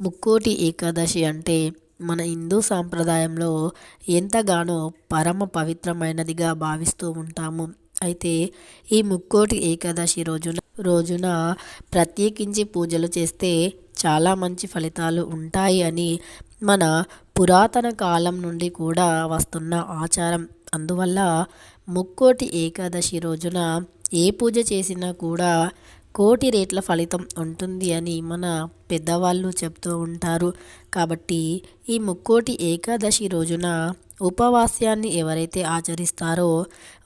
ముక్కోటి ఏకాదశి అంటే మన హిందూ సాంప్రదాయంలో ఎంతగానో పరమ పవిత్రమైనదిగా భావిస్తూ ఉంటాము. అయితే ఈ ముక్కోటి ఏకాదశి రోజున రోజున ప్రత్యేకించి పూజలు చేస్తే చాలా మంచి ఫలితాలు ఉంటాయి అని మన పురాతన కాలం నుండి కూడా వస్తున్న ఆచారం. అందువల్ల ముక్కోటి ఏకాదశి రోజున ఏ పూజ చేసినా కూడా కోటి రేట్ల ఫలితం ఉంటుంది అని మన పెద్దవాళ్ళు చెప్తూ ఉంటారు. కాబట్టి ఈ ముక్కోటి ఏకాదశి రోజున ఉపవాస్యాన్ని ఎవరైతే ఆచరిస్తారో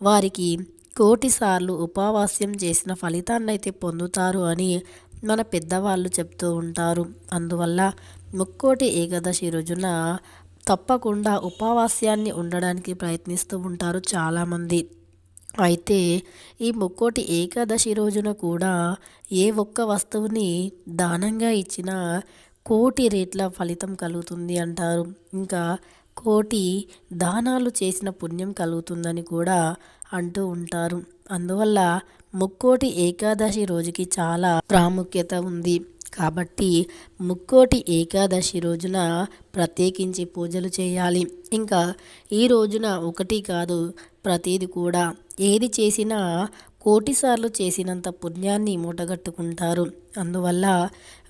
వారికి కోటి సార్లు ఉపవాస్యం చేసిన ఫలితాన్ని అయితే పొందుతారు అని మన పెద్దవాళ్ళు చెప్తూ ఉంటారు. అందువల్ల ముక్కోటి ఏకాదశి రోజున తప్పకుండా ఉపవాస్యాన్ని ఉండడానికి ప్రయత్నిస్తూ ఉంటారు చాలామంది. అయితే ఈ ముక్కోటి ఏకాదశి రోజున కూడా ఏ ఒక్క వస్తువుని దానంగా ఇచ్చినా కోటి రేట్ల ఫలితం కలుగుతుంది అంటారు. ఇంకా కోటి దానాలు చేసిన పుణ్యం కలుగుతుందని కూడా అంటూ ఉంటారు. అందువల్ల ముక్కోటి ఏకాదశి రోజుకి చాలా ప్రాముఖ్యత ఉంది. కాబట్టి ముక్కోటి ఏకాదశి రోజున ప్రత్యేకించి పూజలు చేయాలి. ఇంకా ఈ రోజున ఒకటి కాదు ప్రతీది కూడా. ఏది చేసినా కోటిసార్లు చేసినంత పుణ్యాన్ని మూటగట్టుకుంటారు. అందువల్ల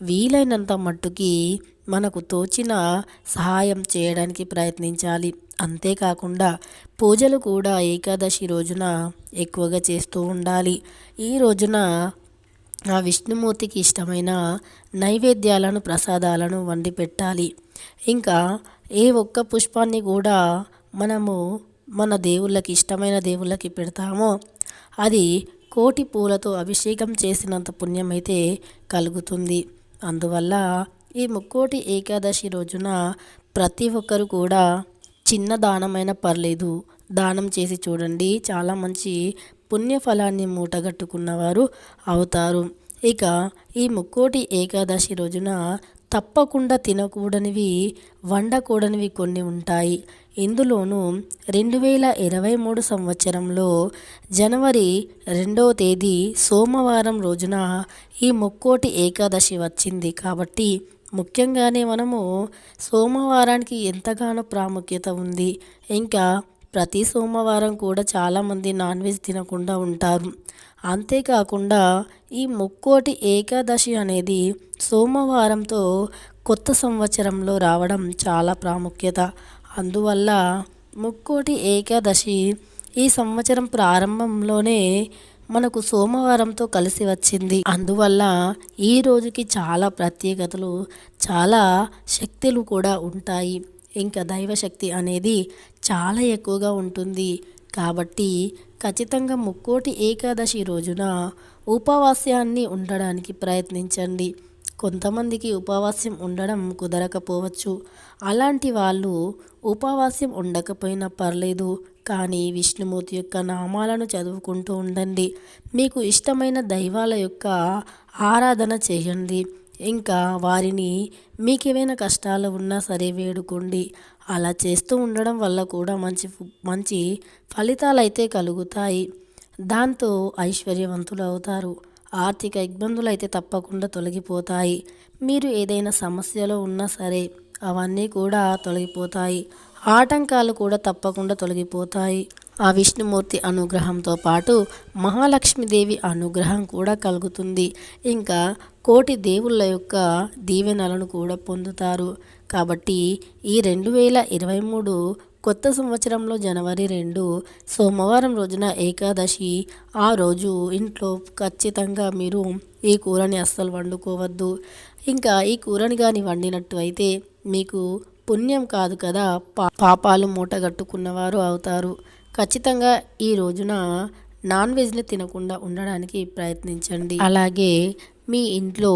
వీలైనంత మట్టుకి మనకు తోచిన సహాయం చేయడానికి ప్రయత్నించాలి. అంతేకాకుండా పూజలు కూడా ఏకాదశి రోజున ఎక్కువగా చేస్తూ ఉండాలి. ఈ రోజున ఆ విష్ణుమూర్తికి ఇష్టమైన నైవేద్యాలను ప్రసాదాలను వండి పెట్టాలి ఇంకా ఏ ఒక్క పుష్పాన్ని కూడా మనము మన దేవుళ్ళకి ఇష్టమైన దేవుళ్ళకి పెడతామో అది కోటి పూలతో అభిషేకం చేసినంత పుణ్యమైతే కలుగుతుంది. అందువల్ల ఈ ముక్కోటి ఏకాదశి రోజున ప్రతి ఒక్కరు కూడా చిన్న దానమైన పర్లేదు. దానం చేసి చూడండి. చాలా మంచి పుణ్యఫలాన్ని మూటగట్టుకున్నవారు అవుతారు. ఇక ఈ ముక్కోటి ఏకాదశి రోజున తప్పకుండా తినకూడనివి వండకూడనివి కొన్ని ఉంటాయి. ఇందులోనూ రెండు వేల ఇరవై మూడు సంవత్సరంలో జనవరి రెండవ తేదీ సోమవారం రోజున ఈ ముక్కోటి ఏకాదశి వచ్చింది. కాబట్టి ముఖ్యంగానే మనము సోమవారానికి ఎంతగానో ప్రాముఖ్యత ఉంది. ఇంకా ప్రతి సోమవారం కూడా చాలామంది నాన్ వెజ్ తినకుండా ఉంటారు. అంతేకాకుండా ఈ ముక్కోటి ఏకాదశి అనేది సోమవారంతో కొత్త సంవత్సరంలో రావడం చాలా ప్రాముఖ్యత. అందువల్ల ముక్కోటి ఏకాదశి ఈ సంవత్సరం ప్రారంభంలోనే మనకు సోమవారంతో కలిసి వచ్చింది. అందువల్ల ఈ రోజుకి చాలా ప్రత్యేకతలు చాలా శక్తులు కూడా ఉంటాయి. ఇంకా దైవశక్తి అనేది చాలా ఎక్కువగా ఉంటుంది. కాబట్టి ఖచ్చితంగా ముక్కోటి ఏకాదశి రోజున ఉపవాస్యాన్ని ఉండడానికి ప్రయత్నించండి. కొంతమందికి ఉపవాసం ఉండడం కుదరకపోవచ్చు. అలాంటి వాళ్ళు ఉపవాసం ఉండకపోయినా పర్లేదు కానీ విష్ణుమూర్తి యొక్క నామాలను చదువుకుంటూ ఉండండి. మీకు ఇష్టమైన దైవాల యొక్క ఆరాధన చేయండి. ఇంకా వారిని మీకు కష్టాలు ఉన్నా సరే వేడుకోండి. అలా చేస్తూ ఉండడం వల్ల కూడా మంచి మంచి ఫలితాలు అయితే కలుగుతాయి. దాంతో ఐశ్వర్యవంతులు అవుతారు. ఆర్థిక ఇబ్బందులు అయితే తప్పకుండా తొలగిపోతాయి. మీరు ఏదైనా సమస్యలో ఉన్నా సరే అవన్నీ కూడా తొలగిపోతాయి. ఆటంకాలు కూడా తప్పకుండా తొలగిపోతాయి. ఆ విష్ణుమూర్తి అనుగ్రహంతో పాటు మహాలక్ష్మీదేవి అనుగ్రహం కూడా కలుగుతుంది. ఇంకా కోటి దేవుళ్ళ యొక్క దీవెనలను కూడా పొందుతారు. కాబట్టి ఈ రెండు వేల ఇరవై మూడు కొత్త సంవత్సరంలో జనవరి రెండు సోమవారం రోజున ఏకాదశి. ఆ రోజు ఇంట్లో ఖచ్చితంగా మీరు ఈ కూరని అస్సలు వండుకోవద్దు. ఇంకా ఈ కూరని కానీ వండినట్టు అయితే మీకు పుణ్యం కాదు కదా. పా పాపాలు మూటగట్టుకున్నవారు అవుతారు. ఖచ్చితంగా ఈ రోజున నాన్ వెజ్ని తినకుండా ఉండడానికి ప్రయత్నించండి. అలాగే మీ ఇంట్లో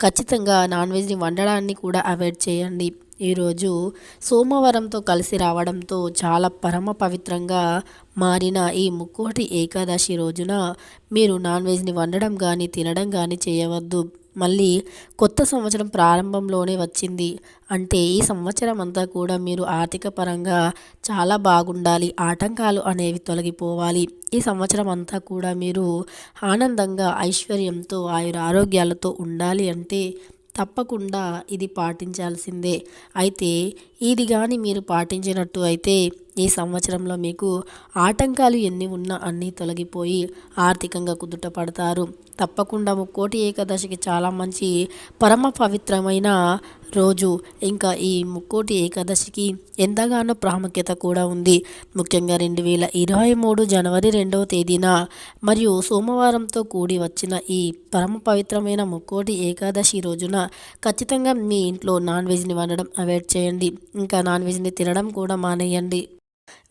ఖచ్చితంగా నాన్ వెజ్ని వండడాన్ని కూడా అవాయిడ్ చేయండి. ఈరోజు సోమవారంతో కలిసి రావడంతో చాలా పరమ పవిత్రంగా మారిన ఈ ముక్కోటి ఏకాదశి రోజున మీరు నాన్ వెజ్ని వండడం కానీ తినడం కానీ చేయవద్దు. మళ్ళీ కొత్త సంవత్సరం ప్రారంభంలోనే వచ్చింది. అంటే ఈ సంవత్సరం అంతా కూడా మీరు ఆర్థిక పరంగా చాలా బాగుండాలి. ఆటంకాలు అనేవి తొలగిపోవాలి. ఈ సంవత్సరం అంతా కూడా మీరు ఆనందంగా ఐశ్వర్యంతో ఆయుర ఆరోగ్యాలతో ఉండాలి అంటే తప్పకుండా ఇది పాటించాల్సిందే. అయితే ఇది కానీ మీరు పాటించినట్టు అయితే ఈ సంవత్సరంలో మీకు ఆటంకాలు ఎన్ని ఉన్నా అన్నీ తొలగిపోయి ఆర్థికంగా కుదుట పడతారు. తప్పకుండా ముక్కోటి ఏకాదశికి చాలా మంచి పరమ పవిత్రమైన రోజు ఇంకా ఈ ముక్కోటి ఏకాదశికి ఎంతగానో ప్రాముఖ్యత కూడా ఉంది. ముఖ్యంగా రెండు వేల ఇరవై మూడు జనవరి రెండవ తేదీన మరియు సోమవారంతో కూడి వచ్చిన ఈ పరమ పవిత్రమైన ముక్కోటి ఏకాదశి రోజున ఖచ్చితంగా మీ ఇంట్లో నాన్ వెజ్ని వండడం అవాయిడ్ చేయండి. ఇంకా నాన్ వెజ్ని తినడం కూడా మానేయండి.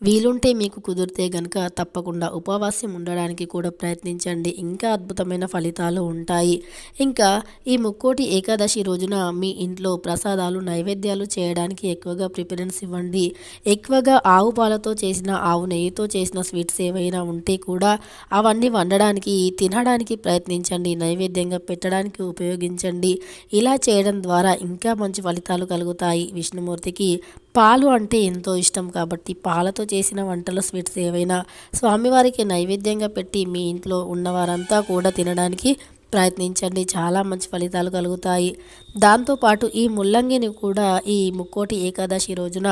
వీలుంటే మీకు కుదిరితే గనుక తప్పకుండా ఉపవాసం ఉండడానికి కూడా ప్రయత్నించండి. ఇంకా అద్భుతమైన ఫలితాలు ఉంటాయి. ఇంకా ఈ ముక్కోటి ఏకాదశి రోజున మీ ఇంట్లో ప్రసాదాలు నైవేద్యాలు చేయడానికి ఎక్కువగా ప్రిఫరెన్స్ ఇవ్వండి. ఎక్కువగా ఆవు పాలతో చేసిన ఆవు నెయ్యితో చేసిన స్వీట్స్ ఏవైనా ఉంటే కూడా అవన్నీ వండడానికి తినడానికి ప్రయత్నించండి. నైవేద్యంగా పెట్టడానికి ఉపయోగించండి. ఇలా చేయడం ద్వారా ఇంకా మంచి ఫలితాలు కలుగుతాయి. విష్ణుమూర్తికి పాలు అంటే ఎంతో ఇష్టం కాబట్టి పాలతో చేసిన వంటలు స్వీట్స్ ఏవైనా స్వామివారికి నైవేద్యంగా పెట్టి మీ ఇంట్లో ఉన్నవారంతా కూడా తినడానికి ప్రయత్నించండి. చాలా మంచి ఫలితాలు కలుగుతాయి. దాంతోపాటు ఈ ముల్లంగిని కూడా ఈ ముక్కోటి ఏకాదశి రోజున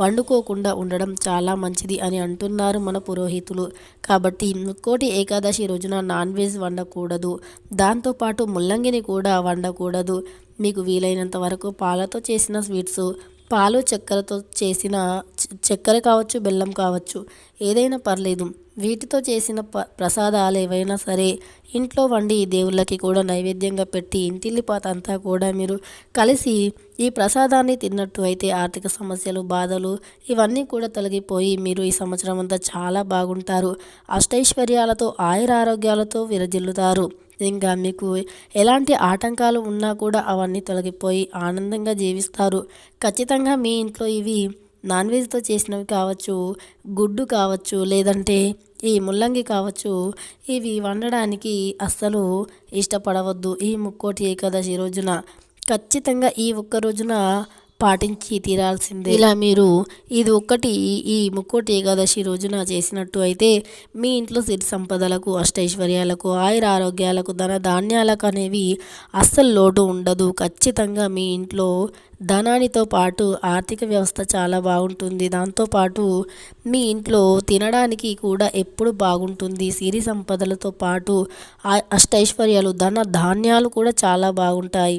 వండుకోకుండా ఉండడం చాలా మంచిది అని అంటున్నారు మన పురోహితులు. కాబట్టి ముక్కోటి ఏకాదశి రోజున నాన్ వెజ్ వండకూడదు. దాంతోపాటు ముల్లంగిని కూడా వండకూడదు. మీకు వీలైనంత వరకు పాలతో చేసిన స్వీట్స్ పాలు చక్కెరతో చేసిన చక్కెర కావచ్చు బెల్లం కావచ్చు ఏదైనా పర్లేదు. వీటితో చేసిన ప ప్రసాదాలు ఏవైనా సరే ఇంట్లో వండి దేవుళ్ళకి కూడా నైవేద్యంగా పెట్టి ఇంటిల్లిపాత అంతా కూడా మీరు కలిసి ఈ ప్రసాదాన్ని తిన్నట్టు అయితే ఆర్థిక సమస్యలు బాధలు ఇవన్నీ కూడా తొలగిపోయి మీరు ఈ సంవత్సరం అంతా చాలా బాగుంటారు. అష్టైశ్వర్యాలతో ఆయుర ఆరోగ్యాలతో విరజిల్లుతారు. ఇంకా మీకు ఎలాంటి ఆటంకాలు ఉన్నా కూడా అవన్నీ తొలగిపోయి ఆనందంగా జీవిస్తారు. ఖచ్చితంగా మీ ఇంట్లో ఇవి నాన్ వెజ్తో చేసినవి కావచ్చు గుడ్డు కావచ్చు లేదంటే ఈ ముల్లంగి కావచ్చు ఇవి వండడానికి అస్సలు ఇష్టపడవద్దు ఈ ముక్కోటి ఏకాదశి రోజున. ఖచ్చితంగా ఈ ఒక్క రోజున పాటించి తీరాల్సిందే. ఇలా మీరు ఇది ఒక్కటి ఈ ముక్కోటి ఏకాదశి రోజున చేసినట్టు అయితే మీ ఇంట్లో సిరి సంపదలకు అష్టైశ్వర్యాలకు ఆయుర ఆరోగ్యాలకు ధన ధాన్యాలకు అనేవి అస్సలు లోటు ఉండదు. ఖచ్చితంగా మీ ఇంట్లో ధనానితో పాటు ఆర్థిక వ్యవస్థ చాలా బాగుంటుంది. దాంతోపాటు మీ ఇంట్లో తినడానికి కూడా ఎప్పుడు బాగుంటుంది. సిరి సంపదలతో పాటు అష్టైశ్వర్యాలు ధన ధాన్యాలు కూడా చాలా బాగుంటాయి.